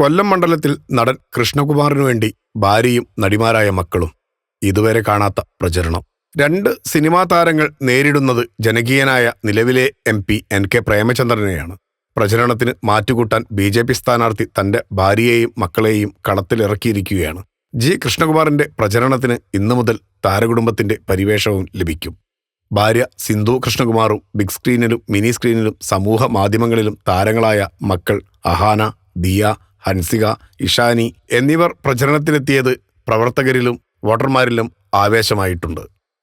കൊല്ലം മണ്ഡലത്തിൽ നടൻ കൃഷ്ണകുമാറിനു വേണ്ടി ഭാര്യയും നടിമാരായ മക്കളും ഇതുവരെ കാണാത്ത പ്രചരണം. രണ്ട് സിനിമാ താരങ്ങൾ നേരിടുന്നത് ജനകീയനായ നിലവിലെ എം പി എൻ കെ പ്രേമചന്ദ്രനെയാണ്. പ്രചരണത്തിന് മാറ്റുകൂട്ടാൻ ബി ജെ പി സ്ഥാനാർത്ഥി തന്റെ ഭാര്യയെയും മക്കളെയും കളത്തിലിറക്കിയിരിക്കുകയാണ്. ജി കൃഷ്ണകുമാറിന്റെ പ്രചരണത്തിന് ഇന്നു മുതൽ താരകുടുംബത്തിന്റെ പരിവേഷവും ലഭിക്കും. ഭാര്യ സിന്ധു കൃഷ്ണകുമാറും ബിഗ് സ്ക്രീനിലും മിനി സ്ക്രീനിലും സമൂഹ മാധ്യമങ്ങളിലും താരങ്ങളായ മക്കൾ അഹാന ദിയ ഹൻസിക ഇഷാനി എന്നിവർ പ്രചരണത്തിനെത്തിയത് പ്രവർത്തകരിലും വോട്ടർമാരിലും ആവേശമായിട്ടുണ്ട്.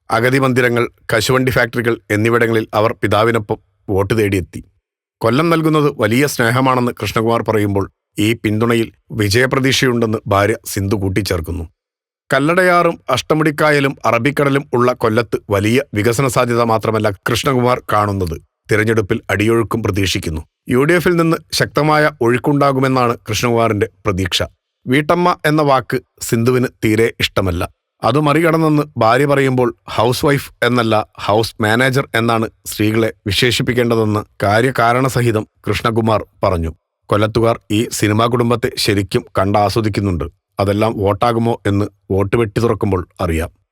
അഗതി മന്ദിരങ്ങൾ കശുവണ്ടി ഫാക്ടറികൾ എന്നിവിടങ്ങളിൽ അവർ പിതാവിനൊപ്പം വോട്ട് തേടിയെത്തി. കൊല്ലം നൽകുന്നത് വലിയ സ്നേഹമാണെന്ന് കൃഷ്ണകുമാർ പറയുമ്പോൾ ഈ പിന്തുണയിൽ വിജയപ്രതീക്ഷയുണ്ടെന്ന് ഭാര്യ സിന്ധു കൂട്ടിച്ചേർക്കുന്നു. കല്ലടയാറും അഷ്ടമുടിക്കായലും അറബിക്കടലും ഉള്ള കൊല്ലത്ത് വലിയ വികസന സാധ്യത മാത്രമല്ല കൃഷ്ണകുമാർ കാണുന്നത്. തിരഞ്ഞെടുപ്പിൽ അടിയൊഴുക്കും പ്രതീക്ഷിക്കുന്നു. യു ഡി എഫിൽ നിന്ന് ശക്തമായ ഒഴുക്കുണ്ടാകുമെന്നാണ് കൃഷ്ണകുമാറിന്റെ പ്രതീക്ഷ. വീട്ടമ്മ എന്ന വാക്ക് സിന്ധുവിന് തീരെ ഇഷ്ടമല്ല. അത് മറികടന്നെന്ന് ഭാര്യ പറയുമ്പോൾ ഹൗസ് വൈഫ് എന്നല്ല ഹൗസ് മാനേജർ എന്നാണ് സ്ത്രീകളെ വിശേഷിപ്പിക്കേണ്ടതെന്ന് കാര്യകാരണസഹിതം കൃഷ്ണകുമാർ പറഞ്ഞു. കൊല്ലത്തുകാർ ഈ സിനിമാ കുടുംബത്തെ ശരിക്കും കണ്ടാസ്വദിക്കുന്നുണ്ട്. അതെല്ലാം വോട്ടാകുമോ എന്ന് വോട്ട് വെട്ടി തുറക്കുമ്പോൾ അറിയാം.